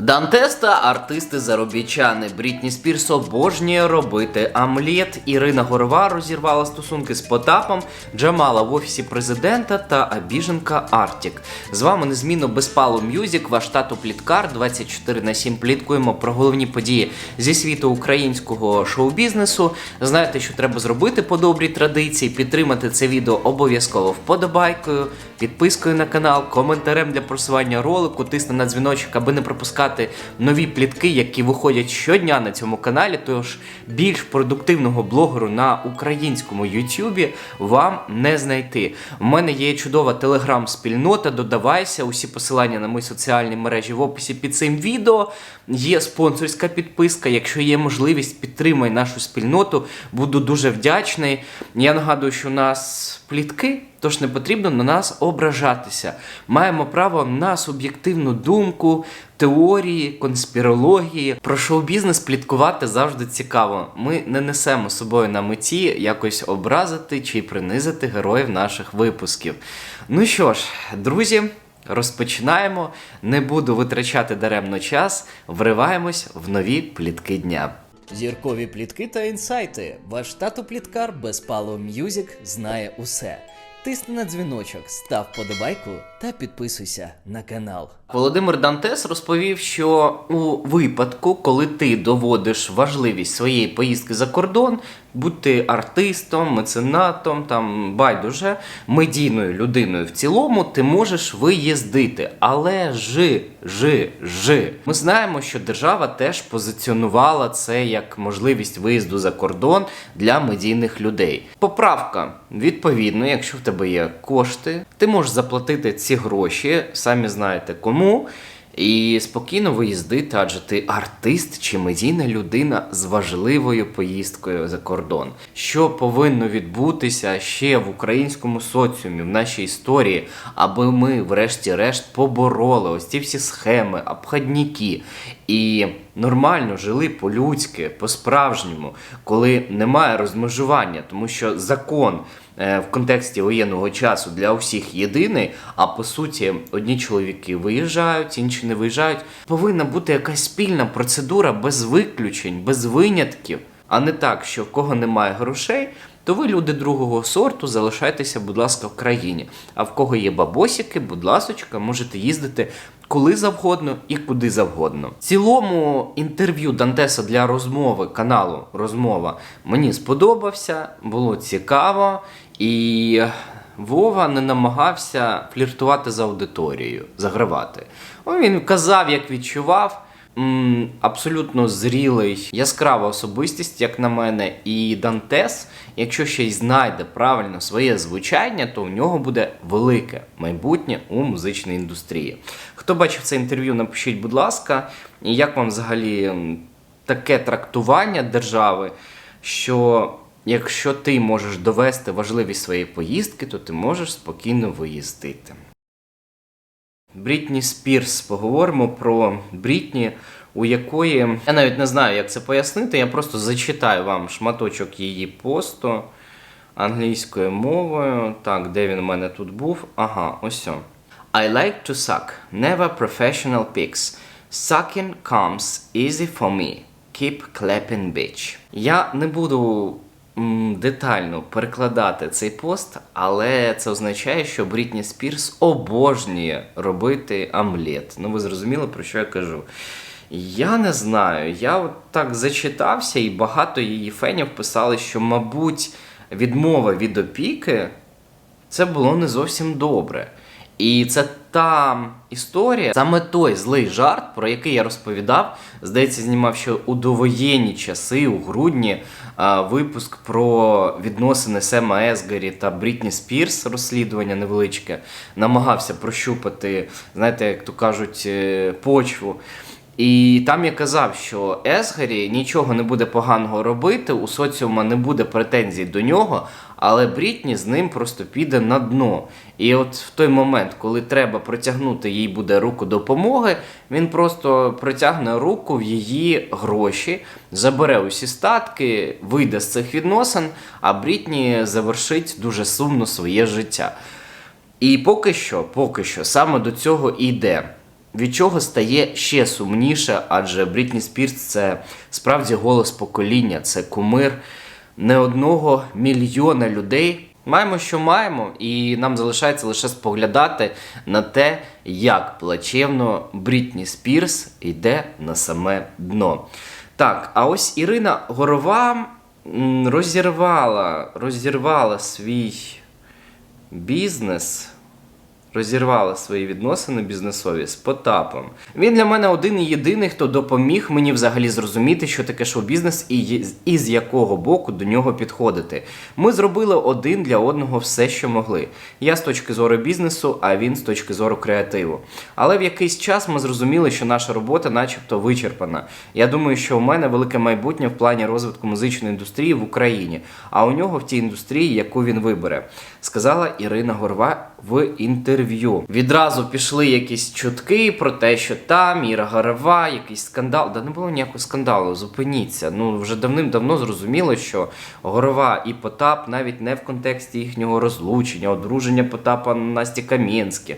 Дантеста, артисти заробітчани. Брітні Спірс обожнює робити омлет. Ірина Горова розірвала стосунки з Потапом, Джамала в офісі президента та Абіженка Артік. З вами незмінно Безпало Мюзік, ваш тато Пліткар 24 на 7 пліткуємо про головні події зі світу українського шоу-бізнесу. Знаєте, що треба зробити по добрій традиції, підтримати це відео обов'язково вподобайкою, підпискою на канал, коментарем для просування ролику, тисни на дзвіночок, аби не пропускати нові плітки, які виходять щодня на цьому каналі. Тож більш продуктивного блогеру на українському Ютубі вам не знайти. У мене є чудова телеграм-спільнота. Додавайся, усі посилання на мої соціальні мережі в описі під цим відео. Є спонсорська підписка. Якщо є можливість, підтримай нашу спільноту. Буду дуже вдячний. Я нагадую, що у нас плітки. Тож не потрібно на нас ображатися. Маємо право на суб'єктивну думку, теорії, конспірології. Про шоу-бізнес пліткувати завжди цікаво. Ми не несемо собою на меті якось образити чи принизити героїв наших випусків. Ну що ж, друзі. Розпочинаємо. Не буду витрачати даремно час. Вриваємось в нові плітки дня. Зіркові плітки та інсайти. Ваш тато пліткар Безпало М'юзік знає усе. Тисни на дзвіночок, став подобайку та підписуйся на канал. Володимир Дантес розповів, що у випадку, коли ти доводиш важливість своєї поїздки за кордон, будь ти артистом, меценатом, там байдуже, медійною людиною в цілому, ти можеш виїздити. Але жи, жи, жи. Ми знаємо, що держава теж позиціонувала це як можливість виїзду за кордон для медійних людей. Поправка відповідно, якщо в тебе є кошти, ти можеш заплатити ці гроші, самі знаєте кому. І спокійно виїздити, адже ти артист чи медійна людина з важливою поїздкою за кордон. Що повинно відбутися ще в українському соціумі, в нашій історії, аби ми, врешті-решт, побороли ось ці всі схеми, обходники і нормально жили по-людськи, по-справжньому, коли немає розмежування, тому що закон в контексті воєнного часу для усіх єдиний, а по суті, одні чоловіки виїжджають, інші не виїжджають. Повинна бути якась спільна процедура без виключень, без винятків, а не так, що в кого немає грошей. То ви, люди другого сорту, залишайтеся, будь ласка, в країні. А в кого є бабосики, будь ласочка, можете їздити коли завгодно і куди завгодно. В цілому інтерв'ю Дантеса для розмови каналу Розмова мені сподобався, було цікаво, і Вова не намагався фліртувати з аудиторією, загравати. Він казав, як відчував. Абсолютно зрілий, яскрава особистість, як на мене, і Дантес, якщо ще й знайде правильно своє звучання, то в нього буде велике майбутнє у музичній індустрії. Хто бачив це інтерв'ю, напишіть, будь ласка, як вам взагалі таке трактування держави, що якщо ти можеш довести важливість своєї поїздки, то ти можеш спокійно виїздити. Брітні Спірс. Поговоримо про Брітні, у якої я навіть не знаю, як це пояснити. Я просто зачитаю вам шматочок її посту англійською мовою. Так, де він у мене тут був? Ага, ось. о. I like to suck, never professional pics. Sucking comes easy for me. Keep clapping bitch. Я не буду детально перекладати цей пост, але це означає, що Брітні Спірс обожнює робити омлет. Ну, ви зрозуміли, про що я кажу. Я не знаю. Я от так зачитався, і багато її фенів писали, що, мабуть, відмова від опіки це було не зовсім добре. І це та історія, саме той злий жарт, про який я розповідав. Здається, знімав ще у довоєнні часи, у грудні, випуск про відносини Сема Есгарі та Брітні Спірс, розслідування невеличке, намагався прощупати, знаєте, як то кажуть, е, почву. І там я казав, що Есгарі нічого не буде поганого робити, у соціума не буде претензій до нього, але Брітні з ним просто піде на дно. І от в той момент, коли треба протягнути їй буде руку допомоги, він просто протягне руку в її гроші, забере усі статки, вийде з цих відносин, а Брітні завершить дуже сумно своє життя. І поки що, поки що, саме до цього йде. від чого стає ще сумніше, адже Брітні Спірс це справді голос покоління, це кумир не одного мільйона людей. Маємо, що маємо, і нам залишається лише споглядати на те, як плачевно Брітні Спірс йде на саме дно. Так, а ось Ірина Горова розірвала, розірвала свій бізнес розірвала свої відносини бізнесові з Потапом. Він для мене один і єдиний, хто допоміг мені взагалі зрозуміти, що таке шоу-бізнес і, і з якого боку до нього підходити. Ми зробили один для одного все, що могли. Я з точки зору бізнесу, а він з точки зору креативу. Але в якийсь час ми зрозуміли, що наша робота, начебто, вичерпана. Я думаю, що у мене велике майбутнє в плані розвитку музичної індустрії в Україні, а у нього в тій індустрії, яку він вибере, сказала Ірина Горва в інтерв'ю. Відразу пішли якісь чутки про те, що там Іра Горова, якийсь скандал. Да не було ніякого скандалу, зупиніться. Ну вже давним-давно зрозуміло, що Горова і Потап навіть не в контексті їхнього розлучення, одруження Потапа Насті Кам'янських.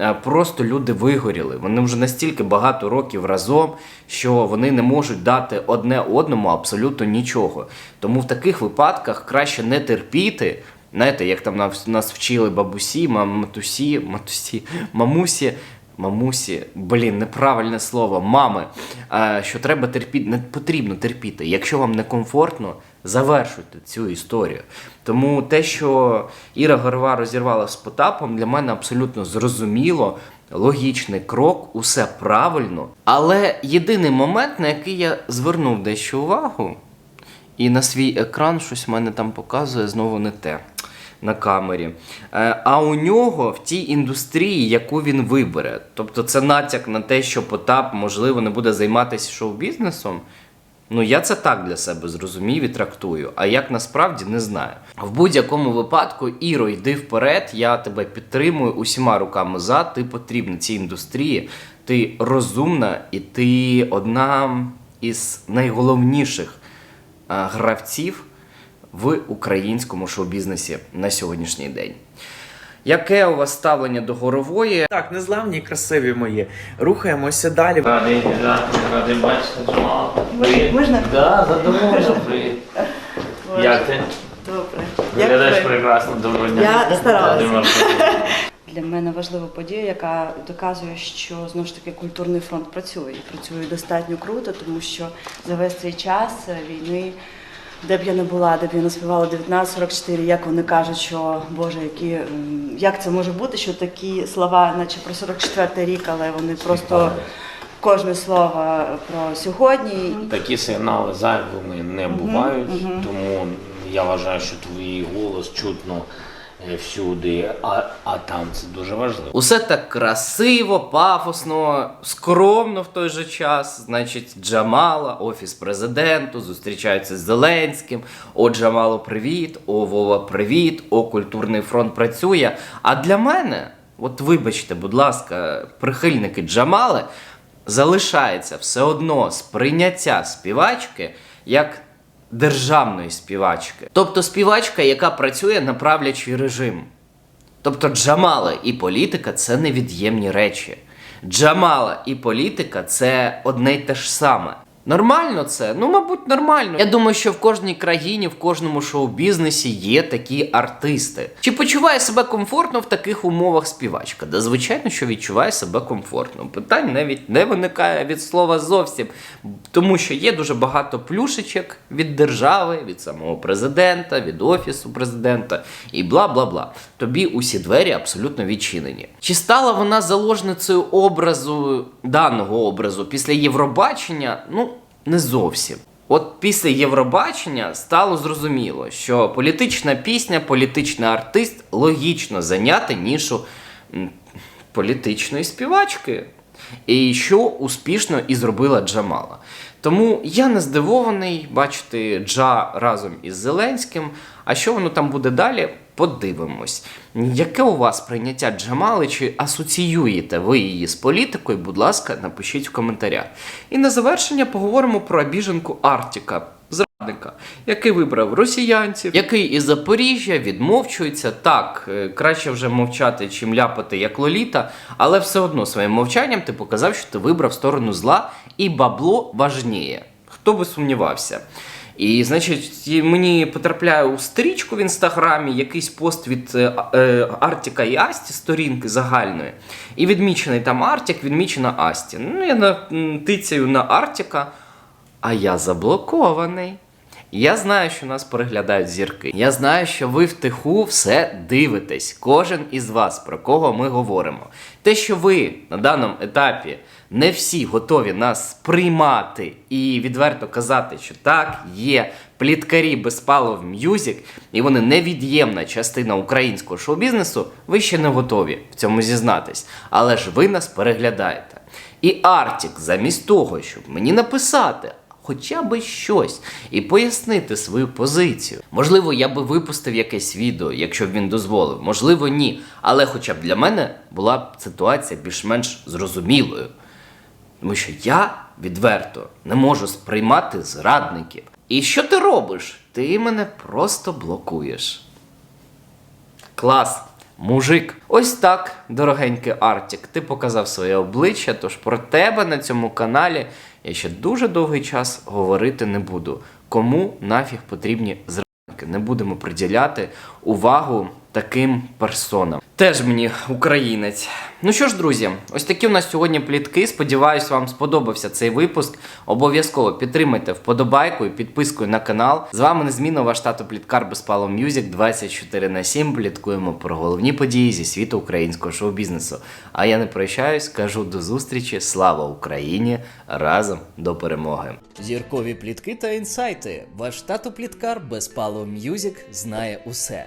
Е, Просто люди вигоріли. Вони вже настільки багато років разом, що вони не можуть дати одне одному абсолютно нічого. Тому в таких випадках краще не терпіти. Знаєте, як там нас, нас вчили бабусі, матусі, матусі, мамусі, мамусі, блін, неправильне слово, мами. е, Що треба терпіти, не потрібно терпіти. Якщо вам некомфортно, завершуйте цю історію. Тому те, що Іра Горова розірвала з Потапом, для мене абсолютно зрозуміло. Логічний крок, усе правильно. Але єдиний момент, на який я звернув дещо увагу, і на свій екран щось в мене там показує знову не те на камері. Е, А у нього в тій індустрії, яку він вибере. Тобто це натяк на те, що Потап, можливо, не буде займатися шоу-бізнесом. Ну, я це так для себе зрозумів і трактую, а як насправді не знаю. В будь-якому випадку, Іро, йди вперед, я тебе підтримую усіма руками за. Ти потрібна цій індустрії, ти розумна і ти одна із найголовніших гравців в українському шоу-бізнесі на сьогоднішній день. Яке у вас ставлення до горової? Так, незламні красиві мої. Рухаємося далі. Радий, радий, радий бачити. Привіт. Можна? Да, задоволено, привіт. Як ти? Добре. Виглядаєш прекрасно, доброго дня. Я старалася. Для мене важлива подія, яка доказує, що знову ж таки культурний фронт працює і працює достатньо круто, тому що за весь цей час е, війни, де б я не була, де б я не співала 1944, як вони кажуть, що Боже, які як це може бути, що такі слова, наче про 44 рік, але вони просто кожне слово про сьогодні. Такі сигнали зайвими не бувають, тому я вважаю, що твій голос чутно всюди, а, а там це дуже важливо. Усе так красиво, пафосно, скромно в той же час. Значить, Джамала, офіс президенту, зустрічаються з Зеленським. О, Джамалу, привіт, о, Вова, привіт, о, культурний фронт працює. А для мене, от вибачте, будь ласка, прихильники Джамали, залишається все одно сприйняття співачки як державної співачки. Тобто співачка, яка працює на правлячий режим. Тобто Джамала і політика це невід'ємні речі. Джамала і політика це одне й те ж саме. Нормально це? Ну, мабуть, нормально. Я думаю, що в кожній країні, в кожному шоу-бізнесі є такі артисти. Чи почуває себе комфортно в таких умовах співачка? Да, звичайно, що відчуває себе комфортно. Питань навіть не виникає від слова зовсім, тому що є дуже багато плюшечок від держави, від самого президента, від офісу президента і бла бла бла. Тобі усі двері абсолютно відчинені. Чи стала вона заложницею образу даного образу після Євробачення? Ну, не зовсім. От після Євробачення стало зрозуміло, що політична пісня, політичний артист логічно зайняти нішу політичної співачки. І що успішно і зробила Джамала. Тому я не здивований бачити Джа разом із Зеленським. А що воно там буде далі? Подивимось. Яке у вас прийняття Джамали? Чи асоціюєте ви її з політикою? Будь ласка, напишіть в коментарях. І на завершення поговоримо про обіженку Артіка. Зрадника, який вибрав росіянців, який із Запоріжжя відмовчується. Так, е, краще вже мовчати, чим ляпати як лоліта, але все одно своїм мовчанням ти показав, що ти вибрав сторону зла, і бабло важніє. Хто би сумнівався. І, значить, мені потрапляє у стрічку в інстаграмі якийсь пост від е, е, Артіка і Асті, сторінки загальної. І відмічений там Артік, відмічена Асті. Ну, я тицяю на Артіка, а я заблокований. Я знаю, що нас переглядають зірки. Я знаю, що ви втиху все дивитесь, кожен із вас, про кого ми говоримо. Те, що ви на даному етапі не всі готові нас сприймати і відверто казати, що так, є пліткарі Безпалов М'юзік, і вони невід'ємна частина українського шоу-бізнесу, ви ще не готові в цьому зізнатись. Але ж ви нас переглядаєте. І Артік, замість того, щоб мені написати, хоча би щось і пояснити свою позицію. Можливо, я би випустив якесь відео, якщо б він дозволив. Можливо, ні. Але хоча б для мене була б ситуація більш-менш зрозумілою. Тому що я відверто не можу сприймати зрадників. І що ти робиш? Ти мене просто блокуєш. Клас, мужик. Ось так, дорогенький Артік, ти показав своє обличчя, тож про тебе на цьому каналі я ще дуже довгий час говорити не буду. Кому нафіг потрібні зранки? Не будемо приділяти увагу таким персонам. Теж мені українець. Ну що ж, друзі, ось такі у нас сьогодні плітки. Сподіваюсь, вам сподобався цей випуск. Обов'язково підтримайте вподобайкою, підпискою на канал. З вами незмінно ваш тато Пліткар Безпало М'юзік 24 на 7. Пліткуємо про головні події зі світу українського шоу-бізнесу. А я не прощаюсь, кажу до зустрічі. Слава Україні! Разом до перемоги! Зіркові плітки та інсайти. Ваш тато Пліткар Безпало М'юзік знає усе.